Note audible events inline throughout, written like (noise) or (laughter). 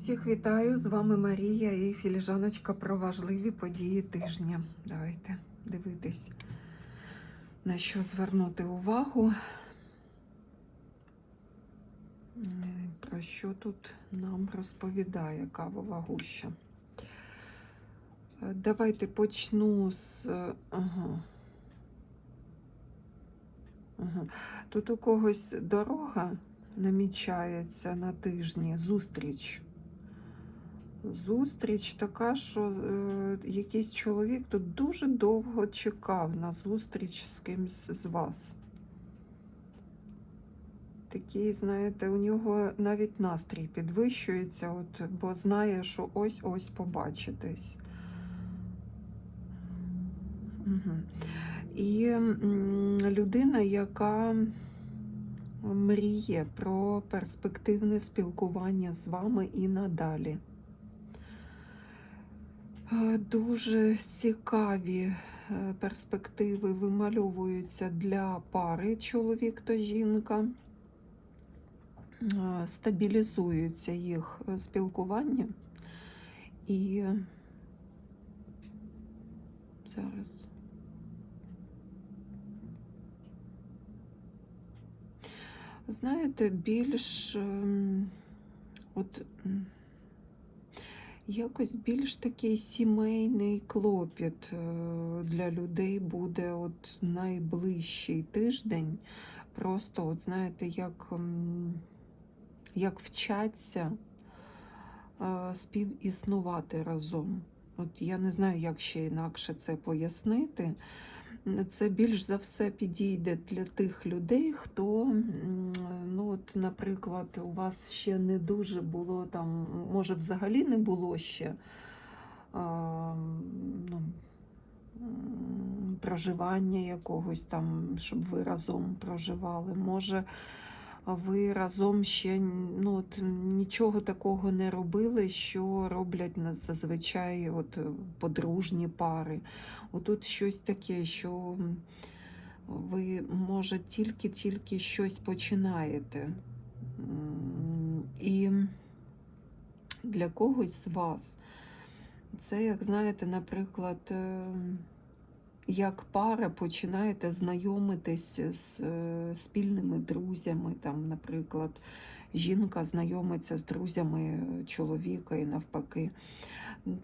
Всіх вітаю! З вами Марія і філіжаночка про важливі події тижня. Давайте дивитись, на що звернути увагу. Про що тут нам розповідає кавова гуща. Давайте почну з. Ага. Тут у когось дорога намічається на тижні, зустріч. Зустріч така, що е, якийсь чоловік тут дуже довго чекав на зустріч з кимсь з вас. Такий, знаєте, у нього навіть настрій підвищується, от, бо знає, що ось-ось побачитесь. Угу. І м, людина, яка мріє про перспективне спілкування з вами і надалі. Е, Дуже цікаві е, перспективи вимальовуються для пари чоловік та жінка. Е, Стабілізується їх спілкування і зараз. Знаєте, більш ем, от якось більш такий сімейний клопіт е, для людей буде от найближчий тиждень. Просто, от знаєте, як, як вчаться е, співіснувати разом. От я не знаю, як ще інакше це пояснити. Це більш за все підійде для тих людей, хто, ну от, наприклад, у вас ще не дуже було там, може, взагалі не було ще а, ну, проживання якогось там, щоб ви разом проживали. Може, ви разом ще ну, от, нічого такого не робили, що роблять зазвичай от, е, подружні пари. Отут щось таке, що ви, може, тільки-тільки щось починаєте. І для когось з вас це, як знаєте, наприклад, е, як пара починаєте знайомитись з е, спільними друзями, там, наприклад, жінка знайомиться з друзями чоловіка і навпаки.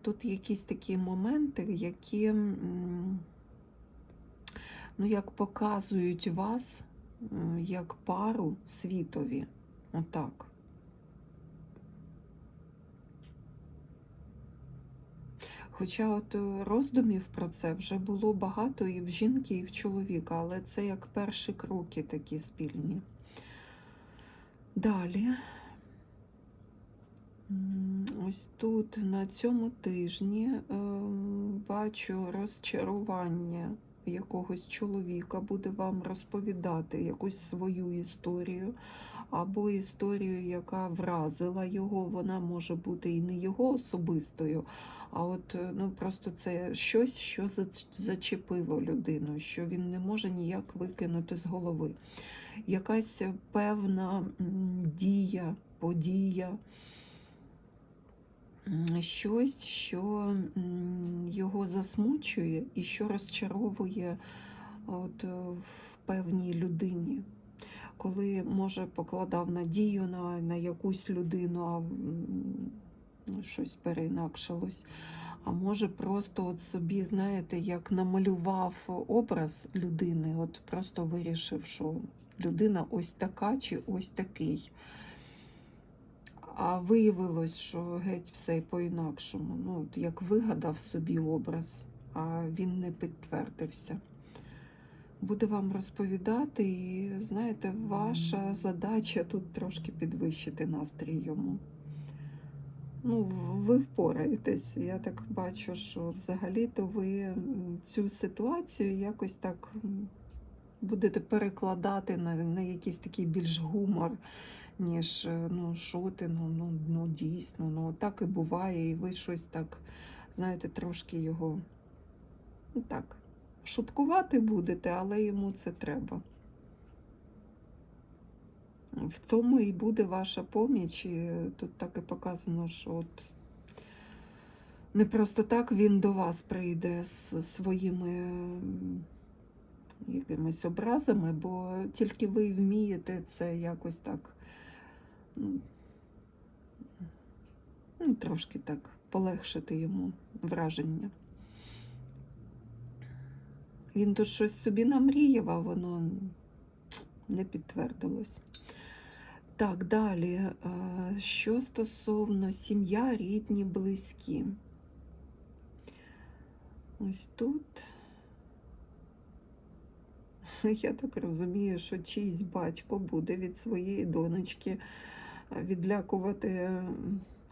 Тут якісь такі моменти, які ну, як показують вас як пару світові. Отак. Хоча от е, роздумів про це вже було багато і в жінки, і в чоловіка, але це як перші кроки такі спільні. Далі. Ось тут на цьому тижні е, бачу розчарування якогось чоловіка буде вам розповідати якусь свою історію, або історію, яка вразила його. Вона може бути і не його особистою, а от е, ну, просто це щось, що зачепило людину, що він не може ніяк викинути з голови. Якась певна дія, подія щось, що його засмучує і що розчаровує от, в певній людині. Коли, може, покладав надію на, на якусь людину, а щось переінакшилось. А може, просто от собі, знаєте, як намалював образ людини, от просто вирішив, що людина ось така чи ось такий. А виявилось, що геть все по-інакшому. Ну, як вигадав собі образ, а він не підтвердився. Буде вам розповідати, і знаєте, ваша задача тут трошки підвищити настрій йому. Ну, ви впораєтесь. Я так бачу, що взагалі-то ви цю ситуацію якось так будете перекладати на, на якийсь такий більш гумор, ніж е, ну, що ти, ну, ну, ну дійсно, ну так і буває, і ви щось так, знаєте, трошки його ну, так, шуткувати будете, але йому це треба. В цьому і буде ваша поміч. І тут так і показано, що от не просто так він до вас прийде з своїми якимись образами, бо тільки ви вмієте це якось так ну, ну, трошки так полегшити йому враження. Він тут щось собі намріяв, а воно не підтвердилось. Так, далі. Що стосовно сім'я, рідні, близькі. Ось тут. (laughs) Я так розумію, що чийсь батько буде від своєї донечки відлякувати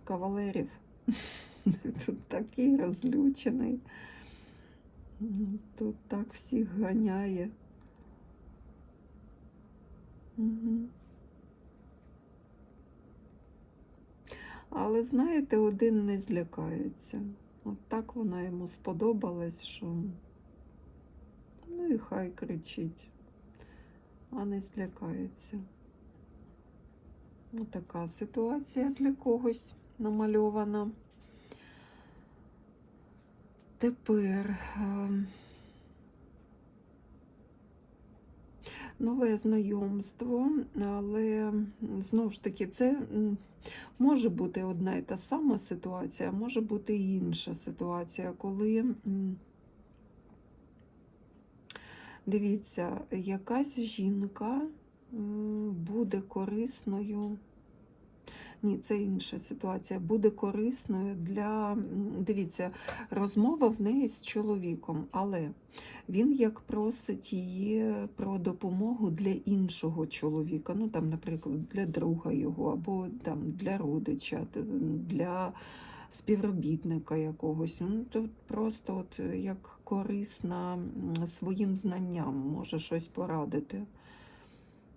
кавалерів. (laughs) Тут такий розлючений. Тут так всіх ганяє. Мгм. Але знаєте, один не злякається. От так вона йому сподобалась, що ну і хай кричить, а не злякається. Ось така ситуація для когось намальована. Тепер ем, нове знайомство, але знову ж таки, це може бути одна і та сама ситуація, може бути інша ситуація, коли дивіться, якась жінка буде корисною. Ні, це інша ситуація. Буде корисною для. Дивіться, розмова в неї з чоловіком, але він як просить її про допомогу для іншого чоловіка. Ну, там, наприклад, для друга його, або там для родича, для співробітника якогось. Ну, тут просто от як корисна своїм знанням може щось порадити.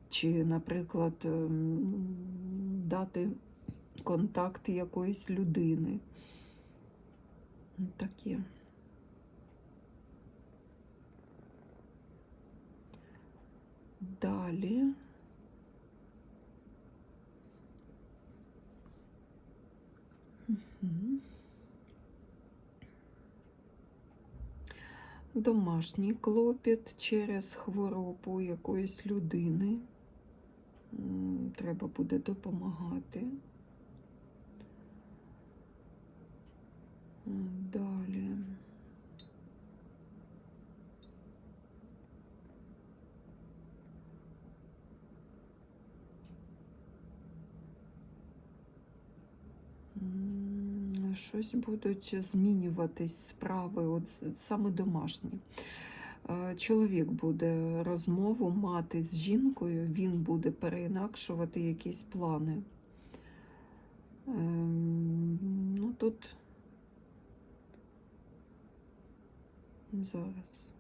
Чи, наприклад, ем, дати контакт якоїсь людини. Таке. Далі. Мгм. Домашній клопіт через хворобу якоїсь людини. Треба буде допомагати. Далі. Щось будуть змінюватись справи, от саме домашні. Е, Чоловік буде розмову мати з жінкою, він буде переінакшувати якісь плани. Ем, Ну тут зараз.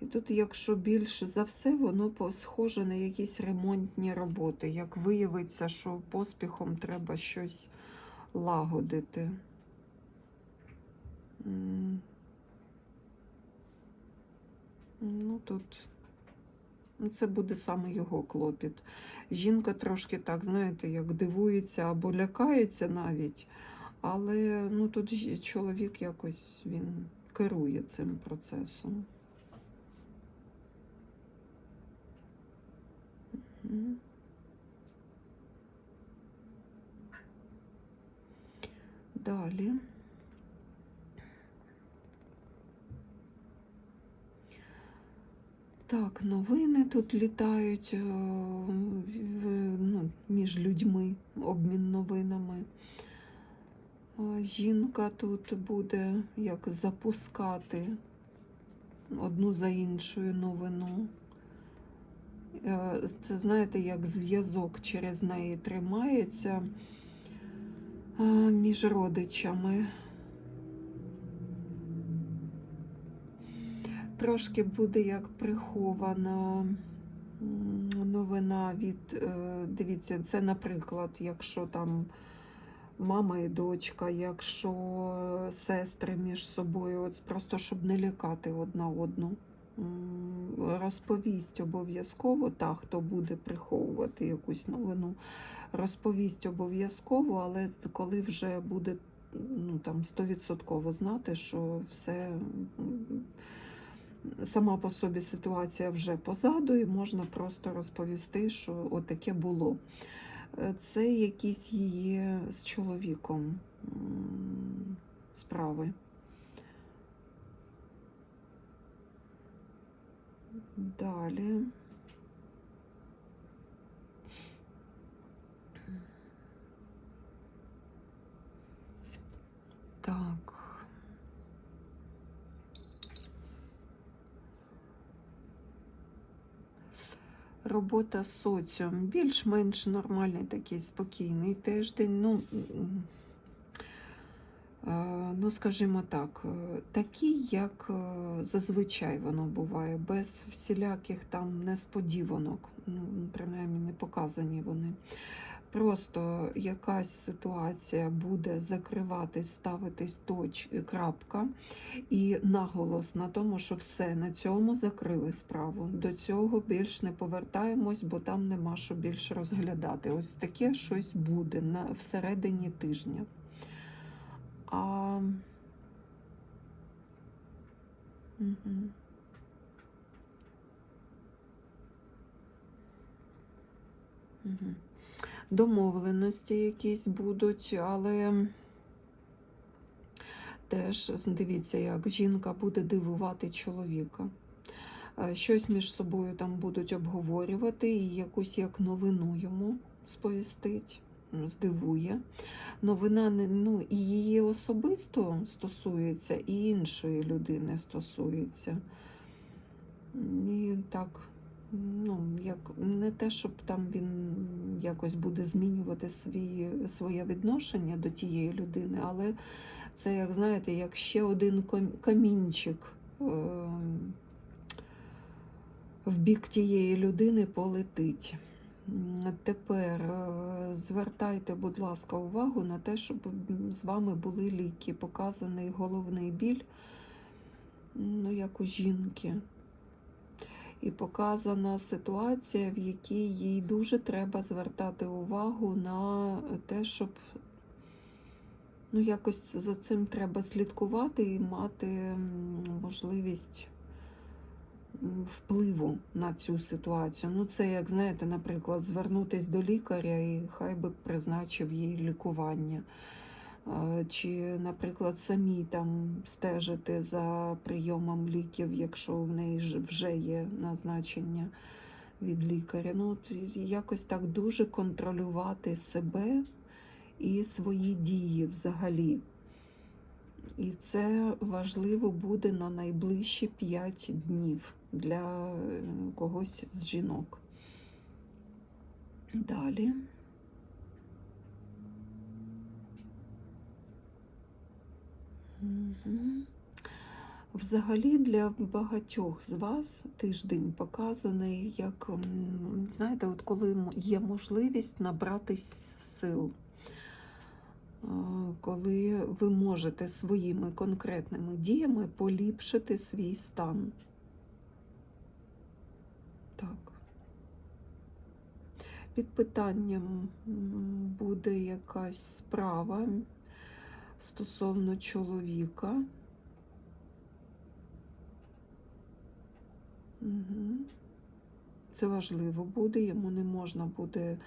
І тут, якщо більше за все, воно схоже на якісь ремонтні роботи. Як виявиться, що поспіхом треба щось лагодити. Ну, тут це буде саме його клопіт. Жінка трошки так, знаєте, як дивується або лякається навіть, але ну, тут чоловік якось він керує цим процесом. Далі. Так, новини тут літають е, ну, між людьми, обмін новинами. Жінка тут буде як запускати одну за іншою новину. Е, Це, знаєте, як зв'язок через неї тримається між родичами. Трошки буде як прихована новина від, е, дивіться, це, наприклад, якщо там мама і дочка, якщо сестри між собою, от просто щоб не лякати одна одну. розповість обов'язково, та, хто буде приховувати якусь новину, розповість обов'язково, але коли вже буде ну, там, 100% знати, що все сама по собі ситуація вже позаду, і можна просто розповісти, що отаке було. Е, Це якісь її з чоловіком справи. Далі. Так. Робота з соціум. Більш-менш нормальний такий спокійний тиждень. Ну, е, ну, скажімо так, е, такий, як е, зазвичай воно буває, без всіляких там несподіванок. Ну, принаймні не показані вони. Просто якась ситуація буде закриватись, ставитись точ, крапка, і наголос на тому, що все на цьому закрили справу. До цього більш не повертаємось, бо там нема що більше розглядати. Ось таке щось буде на всередині тижня. А... Угу. Угу. Домовленості якісь будуть, але теж дивіться, як жінка буде дивувати чоловіка. Е, Щось між собою там будуть обговорювати і якусь як новину йому сповістить, здивує. Новина ну, і її особисто стосується, і іншої людини стосується. І так, ну, як не те, щоб там він якось буде змінювати свої, своє відношення до тієї людини, але це, як знаєте, як ще один камінчик е, в бік тієї людини полетить. Тепер е, звертайте, будь ласка, увагу на те, щоб з вами були ліки, показаний головний біль, ну, як у жінки. І показана ситуація, в якій їй дуже треба звертати увагу на те, щоб ну, якось за цим треба слідкувати і мати можливість впливу на цю ситуацію. Ну, це, як знаєте, наприклад, звернутися до лікаря і хай би призначив їй лікування. Чи, наприклад, самі там стежити за прийомом ліків, якщо в неї вже є назначення від лікаря. Ну, от якось так дуже контролювати себе і свої дії взагалі. І це важливо буде на найближчі 5 днів для е, когось з жінок. Далі. Взагалі для багатьох з вас тиждень показаний як, знаєте, от коли є можливість набратись сил, коли ви можете своїми конкретними діями поліпшити свій стан. Так. Під питанням буде якась справа стосовно чоловіка. Угу. Це важливо буде, йому не можна буде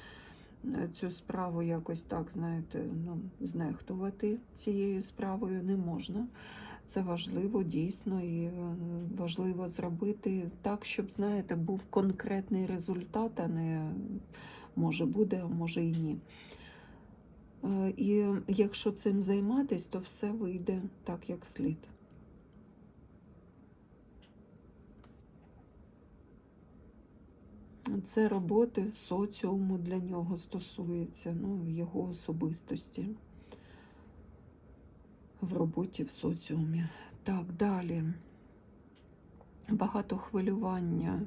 е, цю справу якось так, знаєте, ну, знехтувати цією справою не можна. Це важливо дійсно і е, важливо зробити так, щоб, знаєте, був конкретний результат, а не може буде, а може і ні. Е, І якщо цим займатись, то все вийде так, як слід. Це роботи соціуму для нього стосується, ну, його особистості в роботі в соціумі. Так, далі. Багато хвилювання.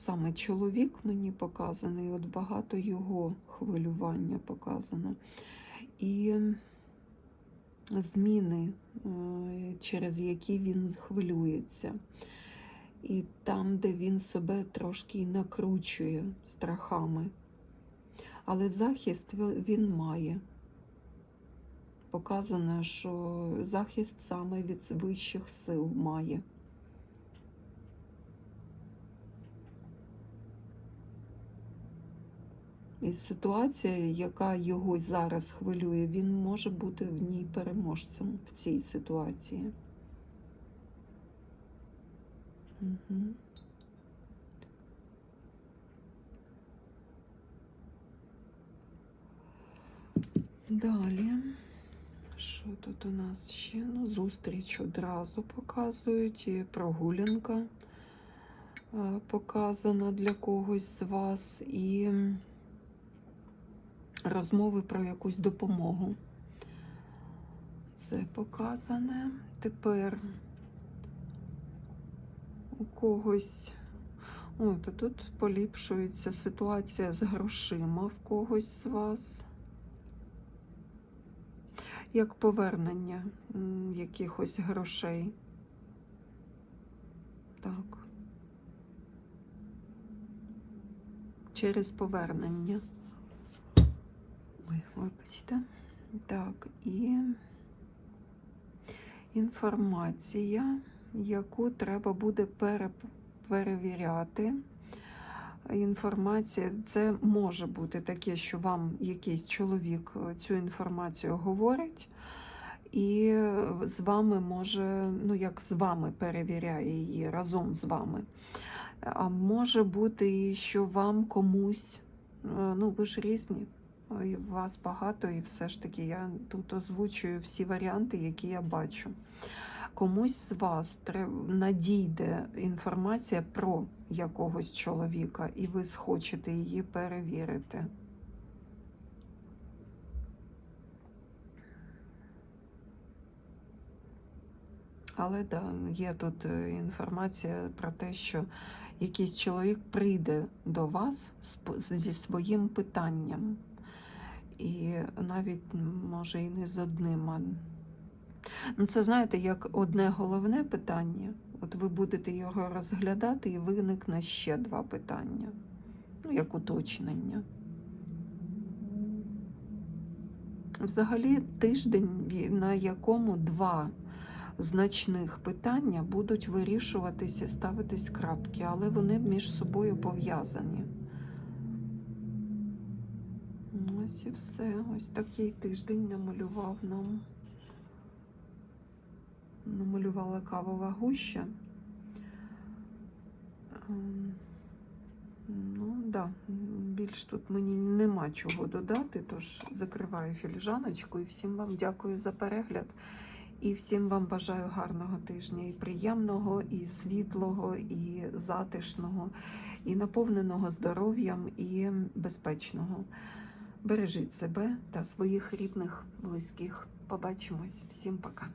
Саме чоловік мені показаний, от багато його хвилювання показано. І зміни, е, через які він хвилюється. І там, де він себе трошки накручує страхами. Але захист він має. Показано, що захист саме від вищих сил має. І ситуація, яка його зараз хвилює, він може бути в ній переможцем в цій ситуації. Угу. Далі, що тут у нас ще? Ну, зустріч одразу показують, і прогулянка е, показана для когось з вас, і розмови про якусь допомогу. Це показане. Тепер у когось. О, то тут поліпшується ситуація з грошима в когось з вас. Як повернення якихось грошей. Так. Через повернення. Ой, вибачте. Так, і інформація, яку треба буде пере, перевіряти. Інформація, це може бути таке, що вам якийсь чоловік е, цю інформацію говорить, і з вами може, ну як з вами перевіряє її разом з вами. А може бути, що вам комусь, е, ну ви ж різні, і вас багато, і все ж таки я тут озвучую всі варіанти, які я бачу. Комусь з вас надійде інформація про якогось чоловіка, і ви схочете її перевірити. Але да, є тут е, інформація про те, що якийсь чоловік прийде до вас зі своїм питанням. І навіть може і не з одним. а Ну, це знаєте, як одне головне питання. От ви будете його розглядати, і виникне ще два питання. Ну, як уточнення. Взагалі тиждень, на якому два значних питання будуть вирішуватися, ставитись крапки, але вони між собою пов'язані. І все. Ось такий тиждень намалював нам. Намалювала кавова гуща. Ем, Ну, да, більш тут мені нема чого додати, тож закриваю філіжаночку і всім вам дякую за перегляд. І всім вам бажаю гарного тижня, і приємного, і світлого, і затишного, і наповненого здоров'ям, і безпечного. Бережіть себе та своїх рідних, близьких. Побачимось. Всім пока.